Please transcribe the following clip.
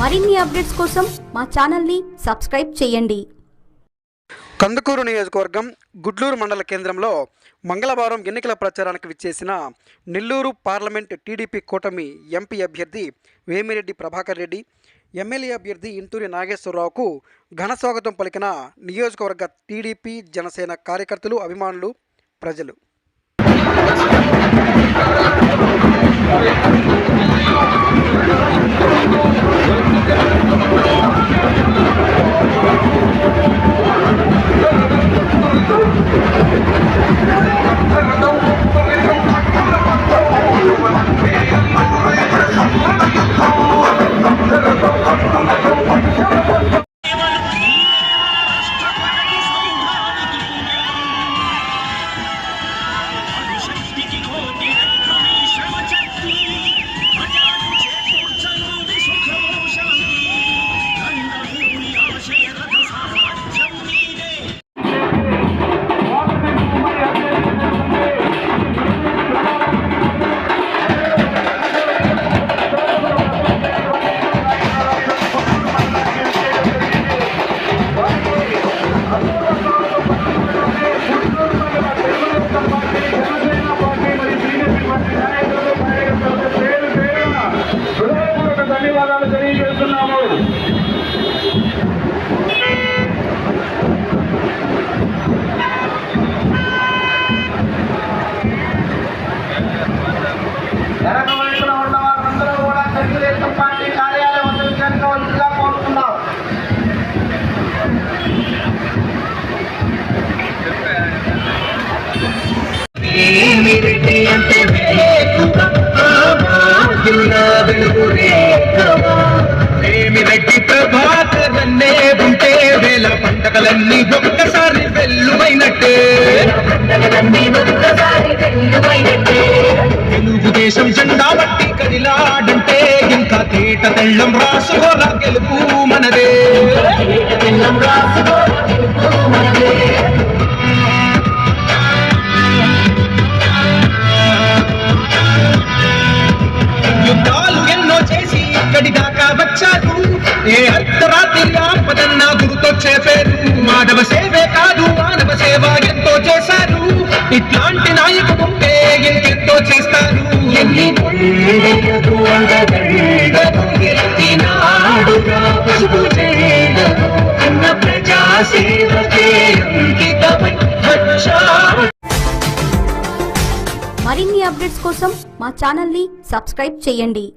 మరిన్ని అప్డేట్స్ కోసం మా ఛానల్ని సబ్స్క్రైబ్ చేయండి. కందుకూరు నియోజకవర్గం గుడ్లూరు మండల కేంద్రంలో మంగళవారం ఎన్నికల ప్రచారానికి విచ్చేసిన నెల్లూరు పార్లమెంట్ టీడీపీ కూటమి ఎంపీ అభ్యర్థి వేమిరెడ్డి ప్రభాకర్ రెడ్డి ఎమ్మెల్యే అభ్యర్థి ఇంటూరి నాగేశ్వరరావుకు ఘన స్వాగతం పలికిన నియోజకవర్గ టీడీపీ జనసేన కార్యకర్తలు అభిమానులు ప్రజలు. Não ధన్యవాదాలు తెలియజేస్తున్నాము. వెనక వైపున ఉన్న వారందరూ కూడా తెలుగుదేశం పార్టీ కార్యాలయం వద్దకు చేరుకోవాల్సిందిగా కోరుతున్నాం అంటే వెలుగు పండగలన్నీ ఒక్కసారి వెల్లువైనట్టే. తెలుగుదేశం జెండా బట్టి కదిలాడంటే ఇంకా తేట తెల్లం రాసుకోరా గెలుపు మనదే. రాసుకోరా గురుతొచ్చే పేరు మానవ సేవే కాదు మానవ సేవ ఎంతో చేశారు. ఇట్లాంటి నాయకుడు ఇంకెంతో చేస్తారు. ఎన్ని ప్రజా సేవకే మరిన్ని అప్డేట్స్ కోసం మా ఛానల్ని సబ్స్క్రైబ్ చేయండి.